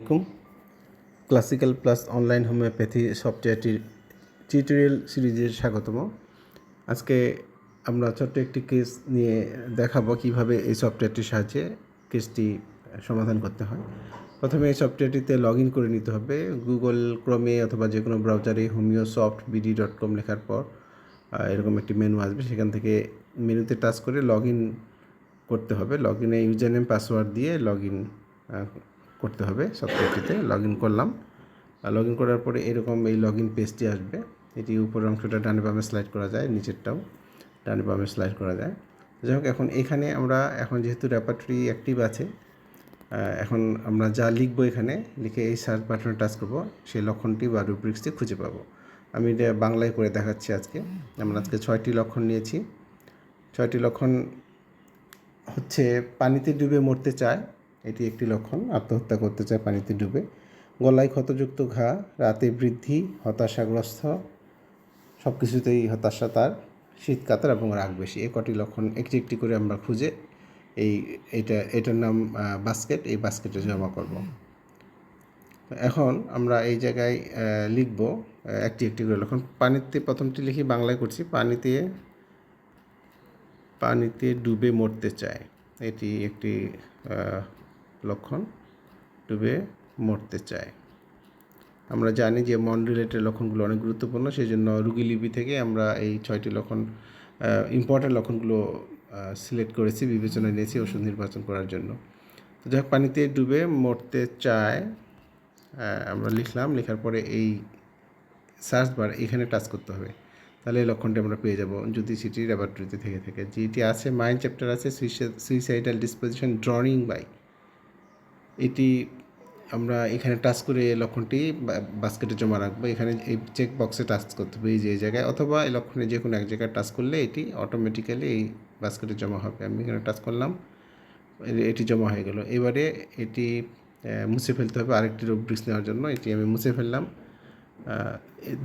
আলাইকুম। Classical plus online homeopathy সফটওয়্যারটির tutorial সিরিজের স্বাগতম। আজকে আমরা ছোট্ট একটি কেস নিয়ে দেখাবো কীভাবে এই সফটওয়্যারটির সাহায্যে কেসটি সমাধান করতে হয়। প্রথমে এই সফটওয়্যারটিতে লগ ইন করে নিতে হবে। গুগল, ক্রমে অথবা যে কোনো ব্রাউজারে homeo soft BD dot com লেখার পর এরকম একটি মেনু আসবে। সেখান থেকে মেনুতে টাচ করে লগ ইন করতে হবে। লগ ইনে ইউজার নেম পাসওয়ার্ড দিয়ে লগ ইন করতে হবে সফটওয়্যারটিতে লগ ইন করলাম। লগ ইন করার পরে এরকম এই লগ ইন পেজটি আসবে। এটি উপরের অংশটা ডানে বামে স্লাইড করা যায়, নিচেরটাও ডানে বামে স্লাইড করা যায়। যাই হোক, এখন এখানে আমরা এখন যেহেতু রেপার্টরি অ্যাক্টিভ আছে এখন আমরা যা লিখব এখানে, লিখে এই সার্চ বাটনে টাচ করব, সেই লক্ষণটি বা রুব্রিক্সটি খুঁজে পাবো। আমি এটা বাংলায় করে দেখাচ্ছি আজকে। আমরা আজকে ছয়টি লক্ষণ নিয়েছি। ছয়টি লক্ষণ হচ্ছে, পানিতে ডুবে মরতে চায় এটি একটি লক্ষণ। আত্মহত্যা করতে চায় পানিতে ডুবে। গলায় ক্ষতযুক্ত ঘা, রাতে বৃদ্ধি, হতাশাগ্রস্ত সব কিছুতেই হতাশা তার শীত কাতর এবং রাগ বেশি। এ কটি লক্ষণ একটি একটি করে আমরা খুঁজে এই, এটা, এটার নাম বাস্কেট। এই বাস্কেটে জমা করব। এখন আমরা এই জায়গায় লিখব একটি একটি করে লক্ষণ। পানিতে প্রথমটি লিখি, বাংলায় করছি, পানিতে পানিতে ডুবে মরতে চায়। এটি একটি লক্ষণ ডুবে মরতে চায়। আমরা জানি যে মন রিলেটেড লক্ষণগুলো অনেক গুরুত্বপূর্ণ সেই জন্য রুগী লিপি থেকে আমরা এই ছয়টি লক্ষণ ইম্পর্ট্যান্ট লক্ষণগুলো সিলেক্ট করেছি, বিবেচনায় নিয়েছি ওষুধ নির্বাচন করার জন্য। তো যাই পানিতে ডুবে মরতে চায় আমরা লিখলাম, লেখার পরে এই সার্চ বার এখানে টাচ করতে হবে। তাহলে এই লক্ষণটি আমরা পেয়ে যাব যদি সিটি ল্যাবরেটরিতে থেকে থাকে। যেটি আছে মাইন্ড চ্যাপ্টার আছে সুইসাইডাল ডিসপোজিশন ড্রয়িং বাই এটি আমরা এখানে টাচ করে লক্ষণটি বাস্কেটে জমা রাখব। এখানে এই চেক বক্সে টাচ করতে হবে এই যে জায়গায়। অথবা এই লক্ষণে যে কোনো এক জায়গায় টাচ করলে এটি অটোমেটিক্যালি এই বাস্কেটে জমা হবে। আমি এখানে টাচ করলাম এটি জমা হয়ে গেল। এবারে এটি মুছে ফেলতে হবে আরেকটি রুব্রিক্স নেওয়ার জন্য। এটি আমি মুছে ফেললাম।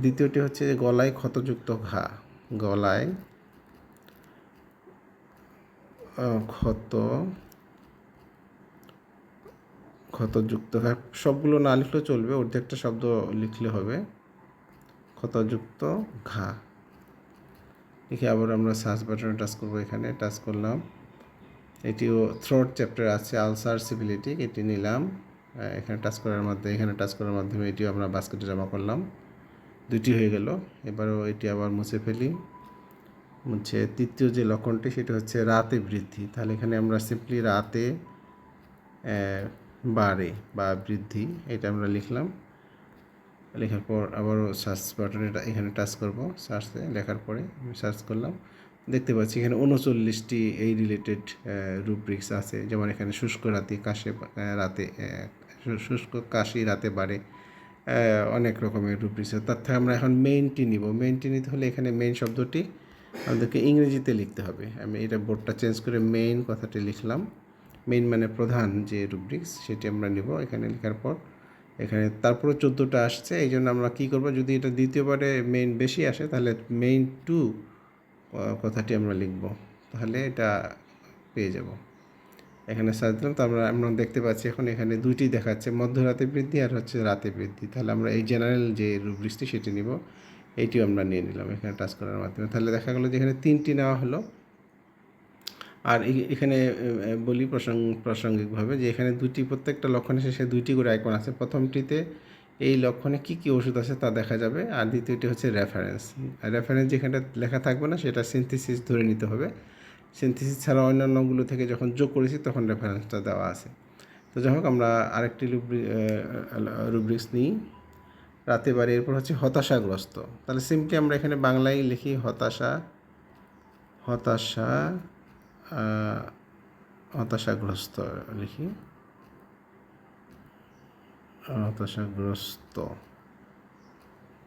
দ্বিতীয়টি হচ্ছে গলায় ক্ষতযুক্ত ঘা। গলায় ক্ষত ক্ষতযুক্ত ঘা সবগুলো না লিখলেও চলবে, অর্ধেকটা শব্দ লিখলে হবে। ক্ষতযুক্ত ঘা। লিখে আবার আমরা সার্চ বাটনে টাচ করব এখানে টাচ করলাম। এটিও থ্রোট চ্যাপ্টার আছে আলসার সিভিলিটি এটি নিলাম। এখানে টাচ করার মাধ্যমে এখানে টাচ করার মাধ্যমে এটিও আমরা বাস্কেটে জমা করলাম। দুটি হয়ে গেল, এবারও এটি আবার মুছে ফেলি। মুছে, তৃতীয় যে লক্ষণটি, সেটা হচ্ছে রাতে বৃদ্ধি। তাহলে এখানে আমরা সিম্পলি রাতে বাড়ে বা বৃদ্ধি, এটা আমরা লিখলাম। লেখার পর আবারও সার্চ বাটনে এখানে টাচ করব। সার্চে লেখার পরে আমি সার্চ করলাম। দেখতে পাচ্ছি এখানে উনচল্লিশটি এই রিলেটেড রুব্রিক্স আছে। যেমন এখানে শুষ্ক রাতে কাশে রাতে শুষ্ক কাশি রাতে বাড়ে। অনেক রকমের রুব্রিক্স আছে। তার থেকে আমরা এখন মেইনটি নিব। মেইনটি নিতে হলে এখানে মেইন শব্দটি আমাদেরকে ইংরেজিতে লিখতে হবে। আমি এটা বোর্ডটা চেঞ্জ করে মেইন কথাটি লিখলাম। মেইন মানে প্রধান যে রুব্রিক্স সেটি আমরা নেব এখানে লেখার পর। এখানে তারপরে চোদ্দোটা আসছে এই জন্য আমরা কী করব, যদি এটা দ্বিতীয়বারে মেইন বেশি আসে, তাহলে মেইন টু কথাটি আমরা লিখব। তাহলে এটা পেয়ে যাব। এখানে সার্চ দিলাম, তো আমরা আমরা দেখতে পাচ্ছি এখন এখানে দুইটি দেখাচ্ছে, মধ্যরাতে বৃদ্ধি আর হচ্ছে রাতে বৃদ্ধি। তাহলে আমরা এই জেনারেল যে রুব্রিক্সটি সেটি নিব। এইটিও আমরা নিয়ে নিলাম এখানে টাচ করার মাধ্যমে। তাহলে দেখা গেলো যে এখানে তিনটি নেওয়া হলো। আর এখানে বলি প্রসঙ্গ প্রাসঙ্গিকভাবে যে এখানে দুটি প্রত্যেকটা লক্ষণে শেষে দুইটি করে আইকন আছে। প্রথমটিতে এই লক্ষণে কী কী ওষুধ আছে তা দেখা যাবে। আর দ্বিতীয়টি হচ্ছে রেফারেন্স রেফারেন্স যেখানে লেখা থাকবে না, সেটা সিনথেসিস ধরে নিতে হবে। সিনথেসিস ছাড়া অন্যান্যগুলো থেকে যখন যোগ করেছি, তখন রেফারেন্সটা দেওয়া আছে। তো যাই হোক, আমরা আরেকটি রুব্রিক্স নিই। রাতে বাড়ি, এরপর হচ্ছে হতাশাগ্রস্ত। তাহলে সিম্পলি আমরা এখানে বাংলায় লিখি হতাশা হতাশা হতাশাগ্রস্ত, লিখি। হতাশাগ্রস্ত।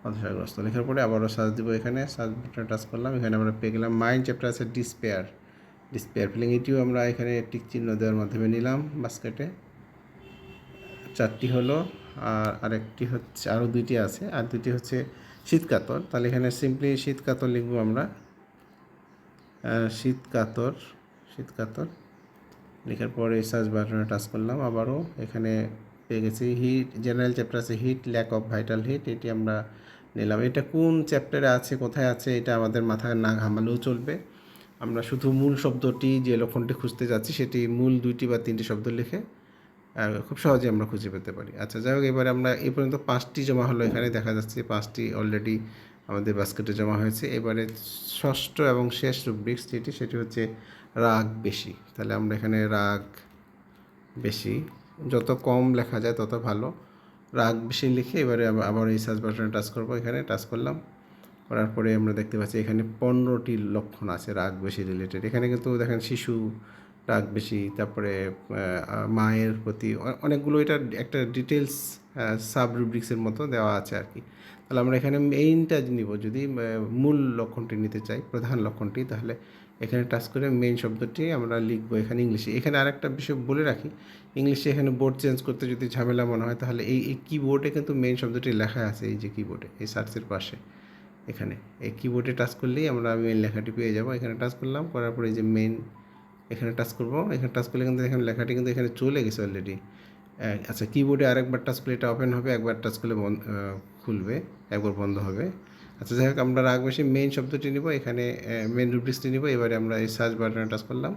হতাশাগ্রস্ত। লেখার পরে আবারও সার্চ দিব এখানে। সার্চ বাটনে টাচ করলাম। এখানে আমরা পেয়ে গেলাম। মাইন্ড চ্যাপ্টার আছে ডিসপেয়ার ডিসপেয়ার ফিলিং এটিও আমরা এখানে টিক চিহ্ন দেওয়ার মাধ্যমে নিলাম বাস্কেটে চারটি হলো, আর আরেকটি হচ্ছে আরও দুইটি আছে। আর দুইটি হচ্ছে শীতকাতর। তাহলে এখানে সিম্পলি শীতকাতর লিখব আমরা। শীতকাতর শীতকাতর লেখার পরে সার্চ বাটনে টাচ করলাম, আবারও এখানে পেয়ে গেছি হিট জেনারেল চ্যাপ্টার আছে heat lack of vital heat এটি আমরা নিলাম। এটা কোন চ্যাপ্টারে আছে, কোথায় আছে, এটা আমাদের মাথায় না ঘামালেও চলবে। আমরা শুধু মূল শব্দটি যে লক্ষণটি খুঁজতে যাচ্ছি, সেটি মূল দুইটি বা তিনটি শব্দ লিখে খুব সহজে আমরা খুঁজে পেতে পারি। আচ্ছা যাই হোক, এবারে আমরা এই পর্যন্ত পাঁচটি জমা হলো এখানে, দেখা যাচ্ছে পাঁচটি অলরেডি আমাদের বাস্কেটে জমা হয়েছে। এবারে ষষ্ঠ এবং শেষ রুব্রিক্স যেটি, সেটি হচ্ছে রাগ বেশি। তাহলে আমরা এখানে রাগ বেশি, যত কম লেখা যায় তত ভালো। রাগ বেশি লিখে এবারে আবার- এই সার্চ বাটনে টাচ করব। এখানে টাচ করলাম, করার পরে আমরা দেখতে পাচ্ছি এখানে পনেরোটি লক্ষণ আছে রাগ বেশি রিলেটেড এখানে কিন্তু দেখেন শিশু রাগ বেশি, তারপরে মায়ের প্রতি অনেকগুলো এটা একটা ডিটেলস সাব রুব্রিক্সের মতো দেওয়া আছে আর কি। তাহলে আমরা এখানে মেইনটা নিব। যদি মূল লক্ষণটি নিতে চাই, প্রধান লক্ষণটি, তাহলে এখানে টাচ করে মেইন শব্দটি আমরা লিখব এখানে ইংলিশে। এখানে আরেকটা বিষয় বলে রাখি, ইংলিশে এখানে বোর্ড চেঞ্জ করতে যদি ঝামেলা মনে হয়, তাহলে এই এই কিবোর্ডে কিন্তু মেইন শব্দটি লেখা আছে, এই যে কিবোর্ডে এই সার্চের পাশে, এখানে। এই কিবোর্ডে টাচ করলেই আমরা মেইন লেখাটি পেয়ে যাব। এখানে টাচ করলাম, করার পরে যে মেইন এখানে টাচ করব। এখানে টাচ করলে কিন্তু এখানে লেখাটি কিন্তু এখানে চলে গেছে অলরেডি আচ্ছা কিবোর্ডে আরেকবার টাচ করলে এটা ওপেন হবে, একবার টাচ করলে বন্ধ খুলবে, একবার বন্ধ হবে। আচ্ছা যাই হোক, আমরা রাগ বেশি মেইন শব্দটি নিব, এখানে মেইন রুব্রিক্সটি নিব, এবারে আমরা এই সার্চ বাটনে টাচ করলাম।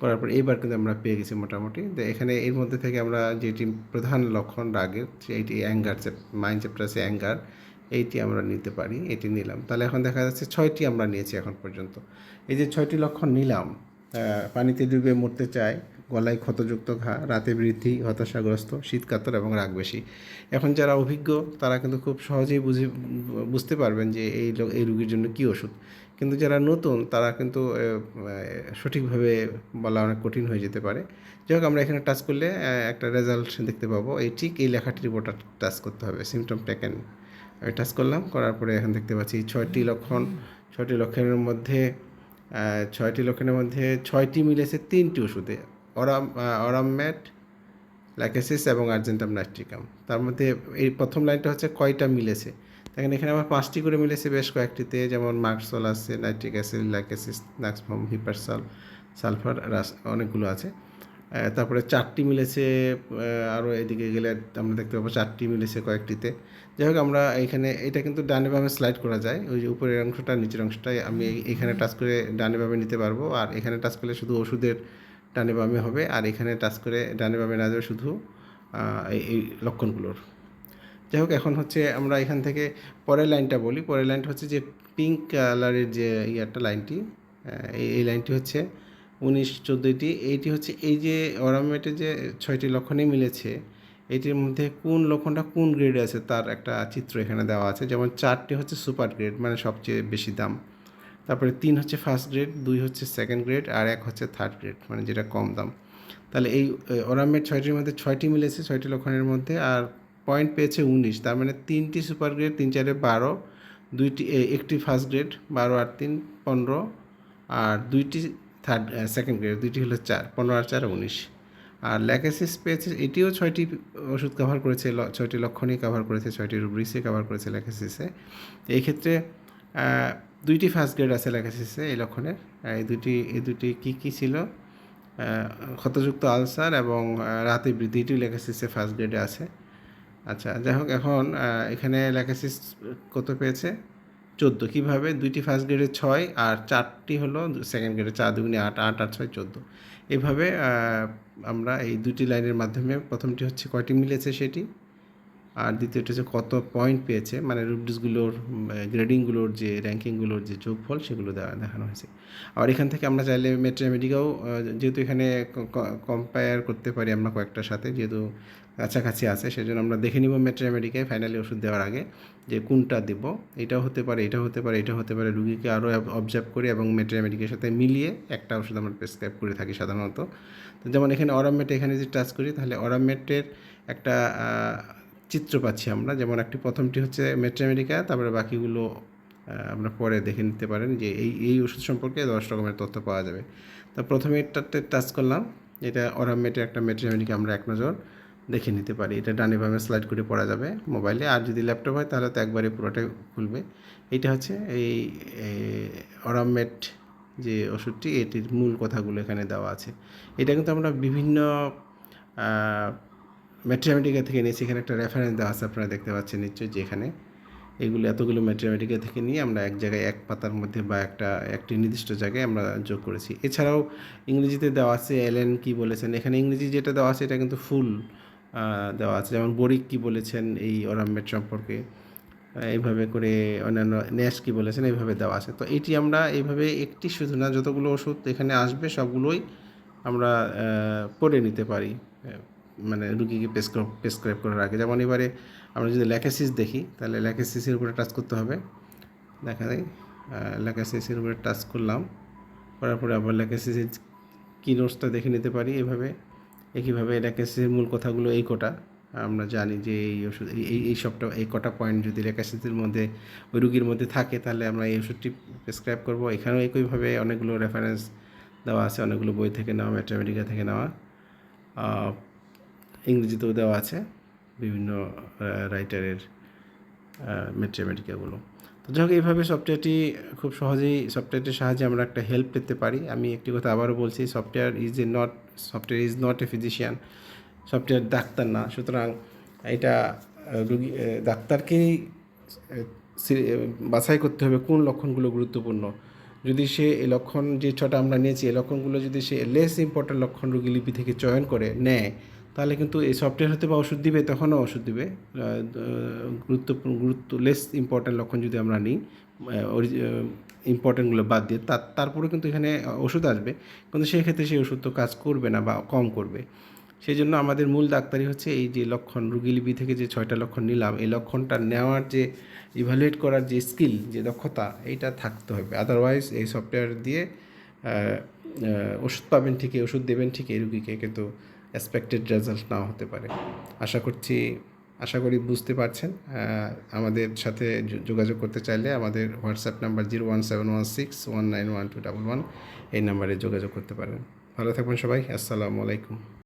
করার পর এইবার কিন্তু আমরা পেয়ে গেছি মোটামুটি। তো এখানে এর মধ্যে থেকে আমরা যেটি প্রধান লক্ষণ রাগের এইটি অ্যাঙ্গার মাইন্ড চ্যাপ্টার আছে অ্যাঙ্গার এইটি আমরা নিতে পারি, এটি নিলাম। তাহলে এখন দেখা যাচ্ছে ছয়টি আমরা নিয়েছি এখন পর্যন্ত। এই যে ছয়টি লক্ষণ নিলাম পানিতে ডুবে মরতে চায় গলায় ক্ষতযুক্ত ঘা, রাতে বৃদ্ধি, হতাশাগ্রস্ত শীতকাতর এবং রাগ বেশি। এখন যারা অভিজ্ঞ, তারা কিন্তু খুব সহজেই বুঝে, বুঝতে পারবেন যে এই এই রুগীর জন্য কী ওষুধ। কিন্তু যারা নতুন, তারা কিন্তু সঠিকভাবে বলা অনেক কঠিন হয়ে যেতে পারে। যাই হোক, আমরা এখানে টাচ করলে একটা রেজাল্ট দেখতে পাবো। এই ঠিক এই লেখাটির উপর টাচ করতে হবে। সিমটম টেকেন আমি টাচ করলাম, করার পরে এখন দেখতে পাচ্ছি ছয়টি লক্ষণ। ছয়টি লক্ষণের মধ্যে ছয়টি লক্ষণের মধ্যে ছয়টি মিলেছে তিনটি ওষুধে। অরাম অরামম্যাট ল্যাকেসিস এবং আর্জেন্টাম নাস্টিকাম তার মধ্যে এই প্রথম লাইনটা হচ্ছে কয়টা মিলেছে? দেখেন, এখানে আমার পাঁচটি করে মিলেছে বেশ কয়েকটিতে, যেমন মার্কসল আছে, নাইট্রিক অ্যাসিড, ল্যাকেসিস নাক্সফর্ম হিপারসল, সালফার, রাস, অনেকগুলো আছে। তারপরে চারটি মিলেছে আরও এদিকে গেলে আমরা দেখতে পাবো চারটি মিলেছে কয়েকটিতে। যাই হোক, আমরা এখানে, এটা কিন্তু ডানে বামে স্লাইড করা যায়, ওই যে উপরের অংশটা, নিচের অংশটাই আমি এখানে টাচ করে ডানে বামে নিতে পারব, আর এখানে টাচ করলে শুধু ওষুধের ডানে বামে হবে। আর এখানে টাচ করে ডানে বামে না যাবে শুধু এই লক্ষণগুলোর। যাই হোক, এখন হচ্ছে আমরা এখান থেকে পরের লাইনটা বলি। পরের লাইনটা হচ্ছে যে পিঙ্ক কালারের যে ইয়ারটা লাইনটি এই এই লাইনটি হচ্ছে উনিশ চোদ্দোটি। এইটি হচ্ছে এই যে অরামেটে যে ছয়টি লক্ষণে মিলেছে, এটির মধ্যে কোন লক্ষণটা কোন গ্রেডে আছে তার একটা চিত্র এখানে দেওয়া আছে। যেমন চারটি হচ্ছে সুপার গ্রেড মানে সবচেয়ে বেশি দাম। তারপরে তিন হচ্ছে ফার্স্ট গ্রেড দুই হচ্ছে সেকেন্ড গ্রেড আর এক হচ্ছে থার্ড গ্রেড মানে যেটা কম দাম। তাহলে এই ওরামের ছয়টির মধ্যে ছয়টি মিলেছে, ছয়টি লক্ষণের মধ্যে, আর পয়েন্ট পেয়েছে উনিশ, তার মানে তিনটি সুপার গ্রেড তিন চারে বারো, দুইটি একটি ফার্স্ট গ্রেড বারো আর তিন, পনেরো, আর দুইটি থার্ড সেকেন্ড গ্রেড দুইটি হলো চার, পনেরো আর চার উনিশ। আর ল্যাকেসিস পেয়েছে, এটিও ছয়টি ওষুধ কভার করেছে ছয়টি লক্ষণই কভার করেছে, ছয়টি রুব্রিক্সে কভার করেছে ল্যাকেসিসে এই ক্ষেত্রে দুইটি ফার্স্ট গ্রেড আছে ল্যাকেসিসে এই লক্ষণের। এই দুটি এই দুটি কী কী ছিল? ক্ষতযুক্ত আলসার এবং রাতে বৃদ্ধিটিও ল্যাকেসিসে ফার্স্ট গ্রেডে আছে। আচ্ছা যাই হোক, এখন এখানে ল্যাকেসিস কত পেয়েছে? চোদ্দ। কীভাবে? দুইটি ফার্স্ট গ্রেডে ছয় আর চারটি হলো সেকেন্ড গ্রেডে চার দুগুণে আট আট আর ছয় চোদ্দ। এইভাবে আমরা এই দুটি লাইনের মাধ্যমে প্রথমটি হচ্ছে কয়টি মিলেছে সেটি? আর দ্বিতীয়টি হচ্ছে কত পয়েন্ট পেয়েছে মানে রুব্রিক্সগুলোর গ্রেডিংগুলোর যে র্যাঙ্কিংগুলোর যে যোগফল সেগুলো দেওয়া দেখানো হয়েছে। আর এখান থেকে আমরা চাইলে মেট্রামেডিকাও যেহেতু এখানে কম্পেয়ার করতে পারি আমরা কয়েকটার সাথে, যেহেতু কাছাকাছি আছে, সেজন্য আমরা দেখে নিব মেট্রামেডিকায় ফাইনালি ওষুধ দেওয়ার আগে যে কোনটা দেব। এটাও হতে পারে এটা হতে পারে এটা হতে পারে। রুগীকে আরও অবজার্ভ করি এবং মেট্রামেডিকের সাথে মিলিয়ে একটা ওষুধ আমরা প্রেসক্রাইব করে থাকি সাধারণত। তো যেমন এখানে অরামেট এখানে যদি টাচ করি, তাহলে অরামেটের একটা চিত্র পাচ্ছি আমরা। যেমন একটি প্রথমটি হচ্ছে মেট্রামেডিকা তারপরে বাকিগুলো আমরা পরে দেখে নিতে পারেন যে এই এই ওষুধ সম্পর্কে দশ রকমের তথ্য পাওয়া যাবে। তো প্রথমে এটাতে টাচ করলাম। এটা অরামেটের একটা মেট্রামেডিকা আমরা এক নজর দেখে নিতে পারি। এটা ডানে বামে স্লাইড করে পড়া যাবে মোবাইলে। আর যদি ল্যাপটপ হয়, তাহলে তো একবারে পুরোটাই খুলবে। এটা হচ্ছে এই অরামেট যে ওষুধটি, এটির মূল কথাগুলো এখানে দেওয়া আছে। এটা কিন্তু আমরা বিভিন্ন ম্যাট্রিয়ামেটিকা থেকে নিয়েছি এখানে একটা রেফারেন্স দেওয়া আছে, আপনারা দেখতে পাচ্ছেন নিশ্চয়ই যে এখানে। এগুলো এতগুলো ম্যাট্রিয়ামেটিকা থেকে নিয়ে আমরা এক জায়গায় এক পাতার মধ্যে বা একটা, একটি নির্দিষ্ট জায়গায় আমরা যোগ করেছি। এছাড়াও ইংরেজিতে দেওয়া আছে, এলেন কি বলেছেন? এখানে ইংরেজি যেটা দেওয়া আছে, এটা কিন্তু ফুল দেওয়া আছে। যেমন বরিক কি বলেছেন, এই ওরামমেট সম্পর্কে এইভাবে করে অন্যান্য ন্যাশ কি বলেছেন, এইভাবে দেওয়া আছে। তো এটি আমরা এইভাবে একটি শুধু না, যতগুলো ওষুধ এখানে আসবে, সবগুলোই আমরা পড়ে নিতে পারি। মানে রুগীকে প্রেসক্রাইব প্রেসক্রাইব করার আগে যেমন এবারে আমরা যদি ল্যাকাসিস দেখি, তাহলে ল্যাকাসিসের উপরে টাচ করতে হবে। দেখা যায় ল্যাকাসিসের উপরে টাচ করলাম। করার পরে আবার ল্যাকাসিসের কি নোটসটা দেখে নিতে পারি এভাবে। একইভাবে ল্যাকাসিসের মূল কথাগুলো এই কটা। আমরা জানি যে এই ওষুধ এই- এই সবটা এই কটা পয়েন্ট যদি ল্যাকাসিসের মধ্যে ওই রুগীর মধ্যে থাকে, তাহলে আমরা এই ওষুধটি প্রেসক্রাইব করব। এখানেও একইভাবে অনেকগুলো রেফারেন্স দেওয়া আছে, অনেকগুলো বই থেকে নেওয়া ম্যাথমেটিকা থেকে নেওয়া। ইংরেজিতেও দেওয়া আছে বিভিন্ন রাইটারের ম্যাথমেটিকাগুলো তো যাই হোক, এইভাবে সফটওয়্যারটি খুব সহজেই সফটওয়্যারটির সাহায্যে আমরা একটা হেল্প পেতে পারি। আমি একটি কথা আবারও বলছি software is a not software is not a physician software doctor না। সুতরাং এটা রুগী ডাক্তারকেই বাছাই করতে হবে কোন লক্ষণগুলো গুরুত্বপূর্ণ। যদি সে এই লক্ষণ যে ছটা আমরা নিয়েছি এই লক্ষণগুলো যদি সে লেস ইম্পর্ট্যান্ট লক্ষণ রুগী লিপি থেকে চয়ন করে, নেয় তাহলে কিন্তু এই সফটওয়্যার হতে বা ওষুধ দিবে, তখনও ওষুধ দিবে। গুরুত্বপূর্ণ গুরুত্ব লেস ইম্পর্ট্যান্ট লক্ষণ যদি আমরা নিই ইম্পর্ট্যান্টগুলো বাদ দিয়ে তার তারপরে কিন্তু এখানে ওষুধ আসবে। কিন্তু সেক্ষেত্রে সেই ওষুধ তো কাজ করবে না বা কম করবে। সেই জন্য আমাদের মূল ডাক্তারই হচ্ছে এই যে লক্ষণ রুগীলিপি থেকে যে ছয়টা লক্ষণ নিলাম, এই লক্ষণটা নেওয়ার যে ইভ্যালুয়েট করার যে স্কিল যে দক্ষতা, এইটা থাকতে হবে। আদারওয়াইজ এই সফটওয়্যার দিয়ে ওষুধ পাবেন ঠিকই, ওষুধ দেবেন ঠিকই রুগীকে কিন্তু এক্সপেক্টেড রেজাল্ট নাও হতে পারে। আশা করছি, আশা করি বুঝতে পারছেন। আমাদের সাথে যোগাযোগ করতে চাইলে আমাদের WhatsApp number zero one seven one six one nine one two double one এই নাম্বারে যোগাযোগ করতে পারেন। ভালো থাকবেন সবাই, আসসালামু আলাইকুম।